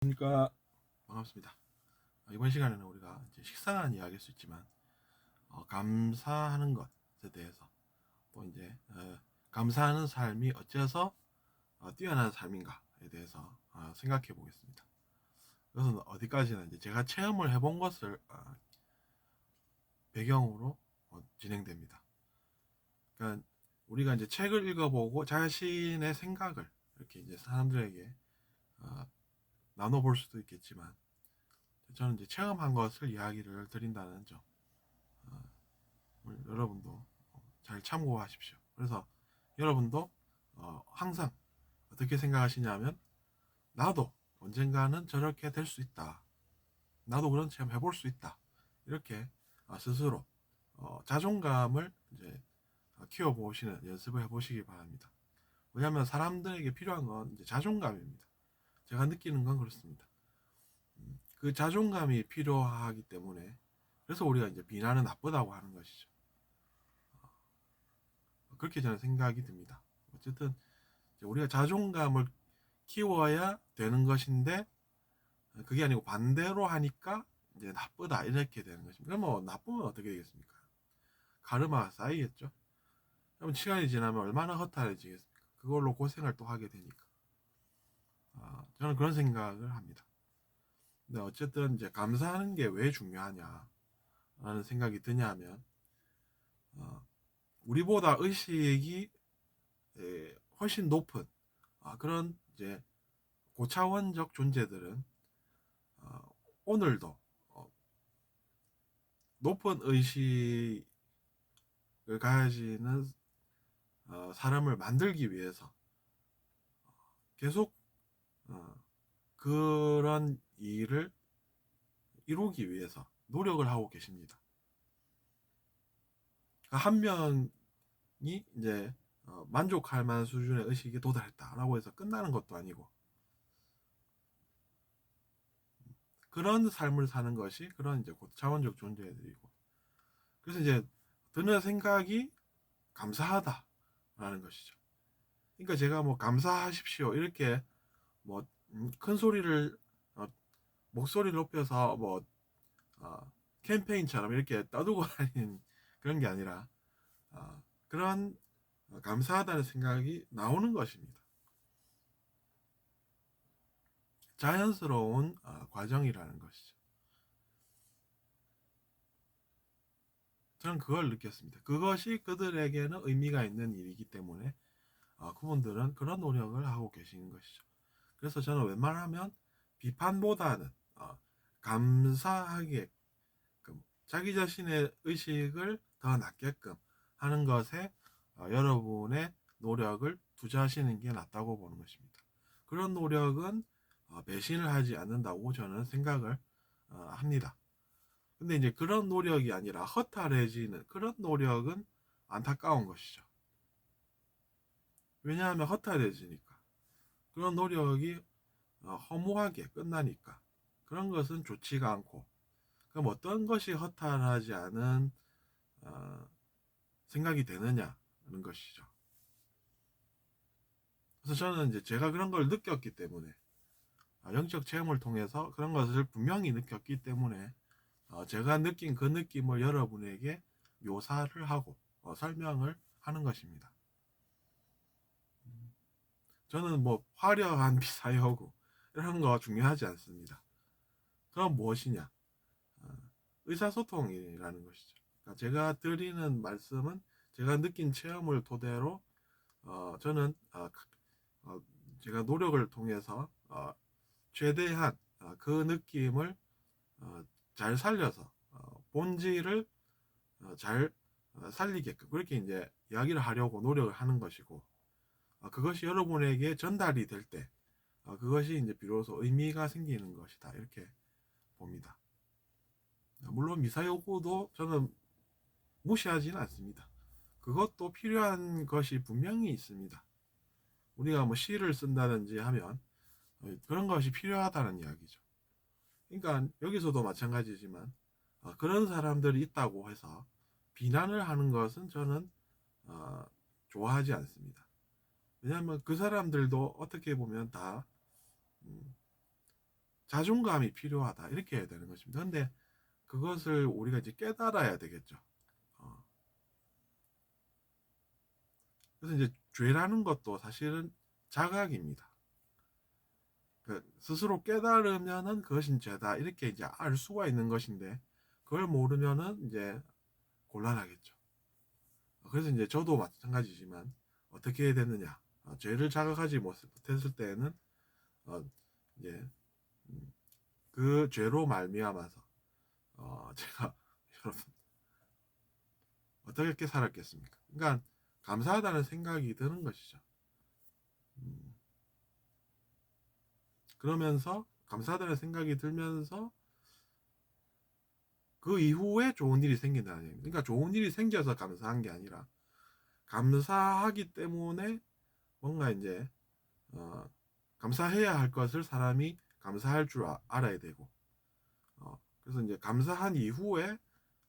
그러니까 반갑습니다. 어, 이번 시간에는 우리가 식상한 이야기일 수 있지만 어, 감사하는 것에 대해서 또 이제 어, 감사하는 삶이 어째서 어, 뛰어난 삶인가에 대해서 어, 생각해 보겠습니다. 그것은 어디까지나 이제 제가 체험을 해본 것을 어, 배경으로 어, 진행됩니다. 그러니까 우리가 이제 책을 읽어보고 자신의 생각을 이렇게 이제 사람들에게 어, 나눠볼 수도 있겠지만 저는 이제 체험한 것을 이야기를 드린다는 점 어, 여러분도 잘 참고하십시오. 그래서 여러분도 어, 항상 어떻게 생각하시냐면 나도 언젠가는 저렇게 될 수 있다. 나도 그런 체험 해볼 수 있다. 이렇게 어, 스스로 어, 자존감을 이제 어, 키워보시는 연습을 해보시기 바랍니다. 왜냐하면 사람들에게 필요한 건 이제 자존감입니다. 제가 느끼는 건 그렇습니다. 음, 그 자존감이 필요하기 때문에 그래서 우리가 이제 비난은 나쁘다고 하는 것이죠. 어, 그렇게 저는 생각이 듭니다. 어쨌든 우리가 자존감을 키워야 되는 것인데 그게 아니고 반대로 하니까 이제 나쁘다 이렇게 되는 것입니다. 그럼 뭐 나쁘면 어떻게 되겠습니까? 가르마가 쌓이겠죠. 그럼 시간이 지나면 얼마나 허탈해지겠습니까? 그걸로 고생을 또 하게 되니까. 아, 저는 그런 생각을 합니다. 근데 어쨌든 이제 감사하는 게 왜 중요하냐라는 생각이 드냐면 어, 우리보다 의식이 에, 훨씬 높은 아, 그런 이제 고차원적 존재들은 어, 오늘도 어, 높은 의식을 가지는 어, 사람을 만들기 위해서 계속 어, 그런 일을 이루기 위해서 노력을 하고 계십니다. 그러니까 한 명이 이제 어, 만족할 만한 수준의 의식에 도달했다라고 해서 끝나는 것도 아니고 그런 삶을 사는 것이 그런 이제 고차원적 존재들이고 그래서 이제 드는 생각이 감사하다라는 것이죠. 그러니까 제가 뭐 감사하십시오 이렇게 뭐 큰 소리를 어, 목소리를 높여서 뭐 어, 캠페인처럼 이렇게 떠들고 다니는 그런 게 아니라 어, 그런 감사하다는 생각이 나오는 것입니다. 자연스러운 어, 과정이라는 것이죠. 저는 그걸 느꼈습니다. 그것이 그들에게는 의미가 있는 일이기 때문에 어, 그분들은 그런 노력을 하고 계시는 것이죠. 그래서 저는 웬만하면 비판보다는 어, 감사하게 자기 자신의 의식을 더 낮게끔 하는 것에 어, 여러분의 노력을 투자하시는 게 낫다고 보는 것입니다. 그런 노력은 어, 배신을 하지 않는다고 저는 생각을 어, 합니다. 근데 이제 그런 노력이 아니라 허탈해지는 그런 노력은 안타까운 것이죠. 왜냐하면 허탈해지니까. 그런 노력이 어, 허무하게 끝나니까. 그런 것은 좋지가 않고. 그럼 어떤 것이 허탈하지 않은 어, 생각이 되느냐는 것이죠. 그래서 저는 이제 제가 그런 걸 느꼈기 때문에 아, 영적 체험을 통해서 그런 것을 분명히 느꼈기 때문에 어, 제가 느낀 그 느낌을 여러분에게 묘사를 하고 어, 설명을 하는 것입니다. 음, 저는 뭐 화려한 비사여고 이런 거 중요하지 않습니다. 그럼 무엇이냐? 어, 의사소통이라는 것이죠. 그러니까 제가 드리는 말씀은 제가 느낀 체험을 토대로 어, 저는 어, 어, 제가 노력을 통해서 어, 최대한 어, 그 느낌을 어, 잘 살려서 어, 본질을 어, 잘 어, 살리게끔 그렇게 이제 이야기를 하려고 노력을 하는 것이고 어, 그것이 여러분에게 전달이 될때 어, 그것이 이제 비로소 의미가 생기는 것이다 이렇게 봅니다. 물론 미사 요구도 저는 무시하지는 않습니다. 그것도 필요한 것이 분명히 있습니다. 우리가 뭐 시를 쓴다든지 하면 어, 그런 것이 필요하다는 이야기죠. 그러니까 여기서도 마찬가지지만 어, 그런 사람들이 있다고 해서 비난을 하는 것은 저는 어, 좋아하지 않습니다. 왜냐하면 그 사람들도 어떻게 보면 다 음, 자존감이 필요하다 이렇게 해야 되는 것입니다. 근데 그것을 우리가 이제 깨달아야 되겠죠. 어. 그래서 이제 죄라는 것도 사실은 자각입니다. 그 스스로 깨달으면은 그것이 죄다 이렇게 이제 알 수가 있는 것인데 그걸 모르면은 이제 곤란하겠죠. 그래서 이제 저도 마찬가지지만 어떻게 해야 되느냐 어, 죄를 자각하지 못했을 때에는 어, 이제 음, 그 죄로 말미암아서 어, 제가 여러분 어떻게 살았겠습니까? 그러니까 감사하다는 생각이 드는 것이죠. 음, 그러면서 감사하다는 생각이 들면서 그 이후에 좋은 일이 생긴다는 얘기입니다. 그러니까 좋은 일이 생겨서 감사한 게 아니라 감사하기 때문에 뭔가 이제 어, 감사해야 할 것을 사람이 감사할 줄 아- 알아야 되고 어, 그래서 이제 감사한 이후에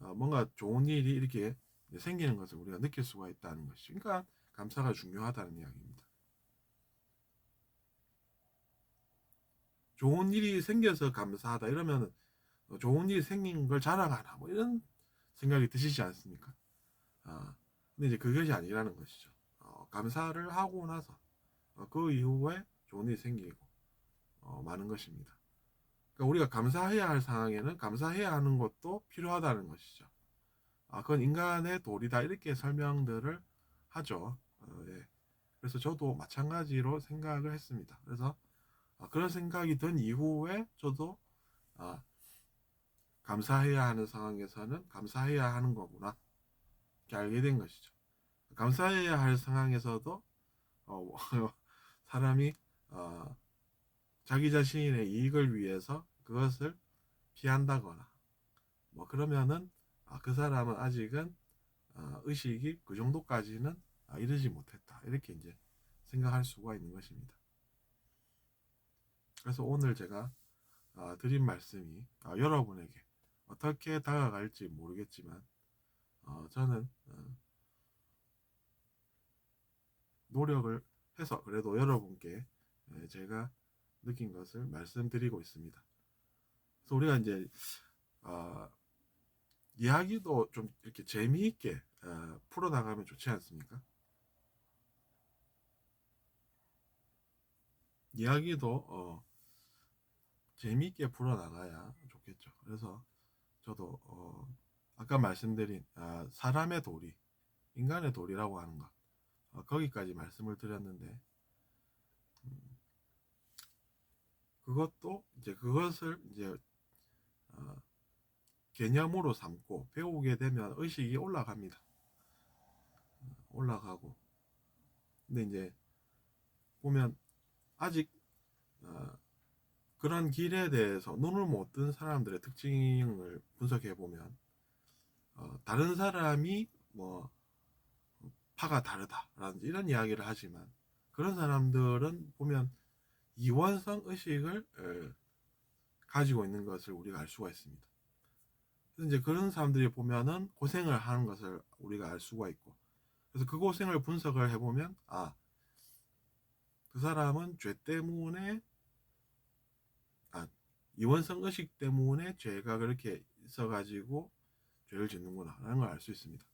어, 뭔가 좋은 일이 이렇게 생기는 것을 우리가 느낄 수가 있다는 것이 그러니까 감사가 중요하다는 이야기입니다. 좋은 일이 생겨서 감사하다 이러면 어, 좋은 일이 생긴 걸 자랑하나 뭐 이런 생각이 드시지 않습니까? 아, 근데 이제 그것이 아니라는 것이죠. 어, 감사를 하고 나서 어, 그 이후에 일이 생기고 어, 많은 것입니다. 그러니까 우리가 감사해야 할 상황에는 감사해야 하는 것도 필요하다는 것이죠. 아, 그건 인간의 도리다 이렇게 설명들을 하죠. 어, 예. 그래서 저도 마찬가지로 생각을 했습니다. 그래서 아, 그런 생각이 든 이후에 저도 아, 감사해야 하는 상황에서는 감사해야 하는 거구나 이렇게 알게 된 것이죠. 감사해야 할 상황에서도 어, 사람이 어, 자기 자신의 이익을 위해서 그것을 피한다거나 뭐 그러면은 아, 그 사람은 아직은 어, 의식이 그 정도까지는 아, 이르지 못했다 이렇게 이제 생각할 수가 있는 것입니다. 그래서 오늘 제가 아, 드린 말씀이 아, 여러분에게 어떻게 다가갈지 모르겠지만 어, 저는 어, 노력을 해서 그래도 여러분께 예, 제가 느낀 것을 말씀드리고 있습니다. 그래서 우리가 이제 어, 이야기도 좀 이렇게 재미있게 어, 풀어나가면 좋지 않습니까? 이야기도 어, 재미있게 풀어나가야 좋겠죠. 그래서 저도 어, 아까 말씀드린 아, 사람의 도리, 인간의 도리라고 하는 것 어, 거기까지 말씀을 드렸는데 음, 그것도 이제 그것을 이제 어, 개념으로 삼고 배우게 되면 의식이 올라갑니다. 어, 올라가고 근데 이제 보면 아직 어, 그런 길에 대해서 눈을 못 뜬 사람들의 특징을 분석해 보면 어, 다른 사람이 뭐 파가 다르다라든지 이런 이야기를 하지만 그런 사람들은 보면 이원성 의식을 에, 가지고 있는 것을 우리가 알 수가 있습니다. 그래서 이제 그런 사람들이 보면은 고생을 하는 것을 우리가 알 수가 있고 그래서 그 고생을 분석을 해보면 아 그 사람은 죄 때문에 아 이원성 의식 때문에 죄가 그렇게 있어가지고 죄를 짓는구나 라는 걸 알 수 있습니다.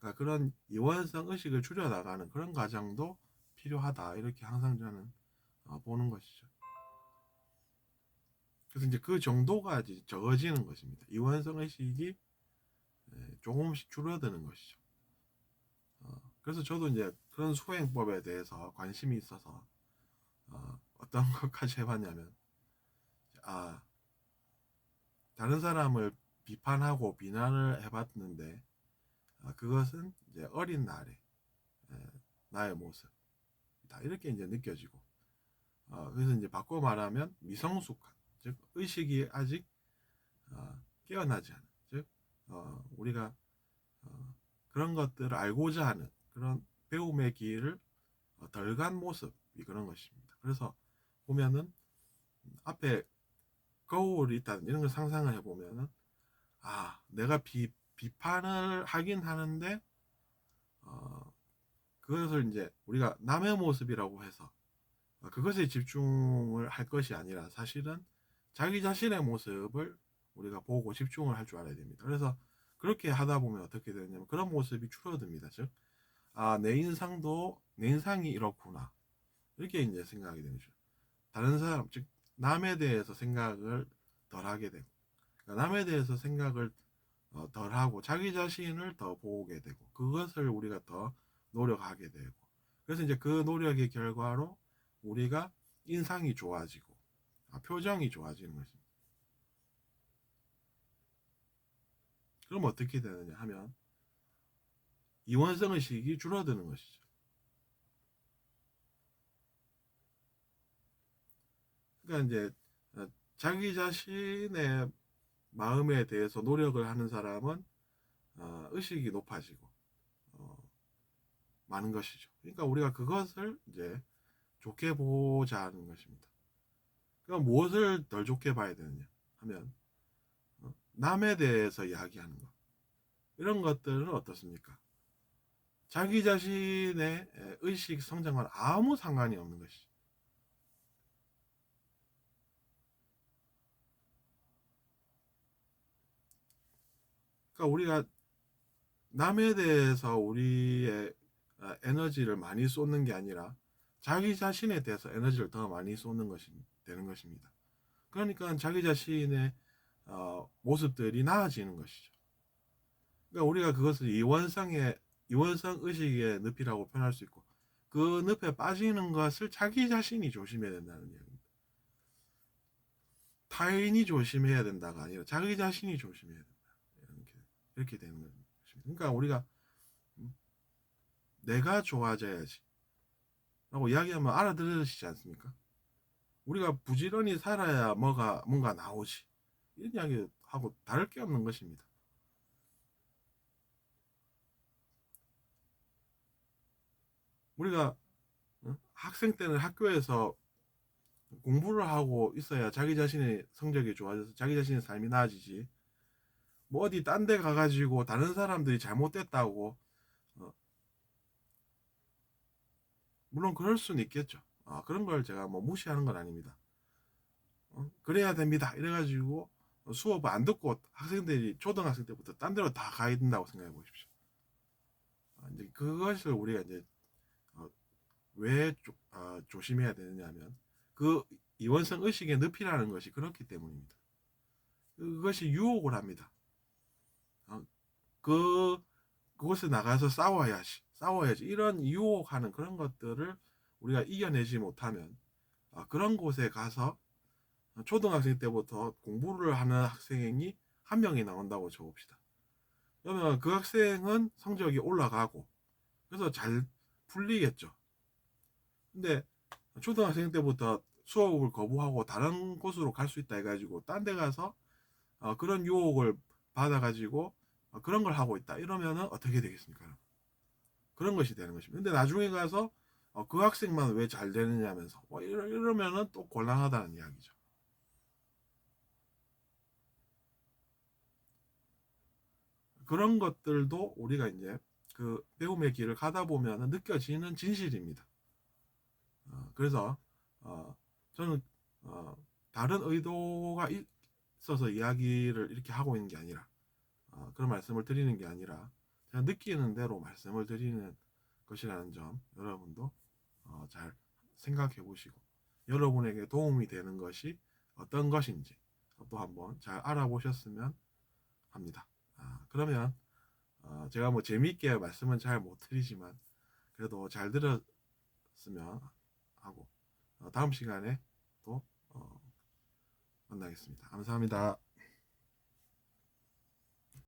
그러니까 그런 이원성 의식을 줄여나가는 그런 과정도 필요하다 이렇게 항상 저는 어, 보는 것이죠. 그래서 이제 그 정도가 이제 적어지는 것입니다. 이원성 의식이 예, 조금씩 줄어드는 것이죠. 어, 그래서 저도 이제 그런 수행법에 대해서 관심이 있어서 어, 어떤 것까지 해봤냐면 아 다른 사람을 비판하고 비난을 해봤는데 아, 그것은 이제 어린 날에 에, 나의 모습 다 이렇게 이제 느껴지고 어, 그래서 이제 바꿔 말하면 미성숙한 즉 의식이 아직 어, 깨어나지 않은 즉 어, 우리가 어, 그런 것들을 알고자 하는 그런 배움의 길을 어, 덜간 모습이 그런 것입니다. 그래서 보면은 앞에 거울이 있다는 이런 걸 상상을 해보면은 아 내가 비, 비판을 하긴 하는데 어, 그것을 이제 우리가 남의 모습이라고 해서 어, 그것에 집중을 할 것이 아니라 사실은 자기 자신의 모습을 우리가 보고 집중을 할 줄 알아야 됩니다. 그래서 그렇게 하다 보면 어떻게 되냐면 그런 모습이 줄어듭니다. 즉, 아, 내 인상도, 내 인상이 이렇구나. 이렇게 이제 생각이 되는 거죠. 다른 사람, 즉, 남에 대해서 생각을 덜 하게 되고, 그러니까 남에 대해서 생각을 어, 덜 하고, 자기 자신을 더 보게 되고, 그것을 우리가 더 노력하게 되고, 그래서 이제 그 노력의 결과로 우리가 인상이 좋아지고, 아, 표정이 좋아지는 것입니다. 그럼 어떻게 되느냐 하면 이원성 의식이 줄어드는 것이죠. 그러니까 이제 어, 자기 자신의 마음에 대해서 노력을 하는 사람은 어, 의식이 높아지고 어, 많은 것이죠. 그러니까 우리가 그것을 이제 좋게 보자는 것입니다. 그럼 무엇을 덜 좋게 봐야 되느냐 하면 어, 남에 대해서 이야기하는 것 이런 것들은 어떻습니까? 자기 자신의 의식 성장과는 아무 상관이 없는 것이죠. 그러니까 우리가 남에 대해서 우리의 어, 에너지를 많이 쏟는 게 아니라 자기 자신에 대해서 에너지를 더 많이 쏟는 것이 되는 것입니다. 그러니까 자기 자신의 어, 모습들이 나아지는 것이죠. 그러니까 우리가 그것을 이원성의 이원성 의식의 늪이라고 표현할 수 있고 그 늪에 빠지는 것을 자기 자신이 조심해야 된다는 이야기입니다. 타인이 조심해야 된다가 아니라 자기 자신이 조심해야 된다. 이렇게 되는 것입니다. 그러니까 우리가 음, 내가 좋아져야지 라고 이야기하면 알아들으시지 않습니까? 우리가 부지런히 살아야 뭐가 뭔가 나오지 이런 이야기하고 다를 게 없는 것입니다. 우리가 어? 학생 때는 학교에서 공부를 하고 있어야 자기 자신의 성적이 좋아져서 자기 자신의 삶이 나아지지. 뭐 어디 딴 데 가가지고 다른 사람들이 잘못됐다고 어, 물론 그럴 수는 있겠죠. 아, 그런 걸 제가 뭐 무시하는 건 아닙니다. 어, 그래야 됩니다. 이래가지고 수업을 안 듣고 학생들이 초등학생 때부터 딴 데로 다 가야 된다고 생각해 보십시오. 아, 이제 그것을 우리가 이제 어, 왜 조, 아, 조심해야 되느냐면 그 이원성 의식의 늪이라는 것이 그렇기 때문입니다. 그것이 유혹을 합니다. 어, 그 그곳에 나가서 싸워야지, 싸워야지 이런 유혹하는 그런 것들을 우리가 이겨내지 못하면 아, 그런 곳에 가서 초등학생 때부터 공부를 하는 학생이 한 명이 나온다고 쳐봅시다. 그러면 그 학생은 성적이 올라가고 그래서 잘 풀리겠죠. 근데 초등학생 때부터 수업을 거부하고 다른 곳으로 갈 수 있다 해가지고 딴 데 가서 어, 그런 유혹을 받아가지고 어, 그런 걸 하고 있다 이러면은 어떻게 되겠습니까? 그런 것이 되는 것입니다. 근데 나중에 가서 어, 그 학생만 왜 잘 되느냐면서 뭐 이러, 이러면은 또 곤란하다는 이야기죠. 그런 것들도 우리가 이제 그 배움의 길을 가다 보면 느껴지는 진실입니다. 어, 그래서 어, 저는 어, 다른 의도가 있어서 이야기를 이렇게 하고 있는 게 아니라 어, 그런 말씀을 드리는 게 아니라 제가 느끼는 대로 말씀을 드리는 것이라는 점 여러분도 어, 잘 생각해 보시고 여러분에게 도움이 되는 것이 어떤 것인지 또 한번 잘 알아보셨으면 합니다. 아, 그러면 어, 제가 뭐 재미있게 말씀은 잘 못 드리지만 그래도 잘 들었으면 하고 어, 다음 시간에 또 어, 만나겠습니다. 감사합니다.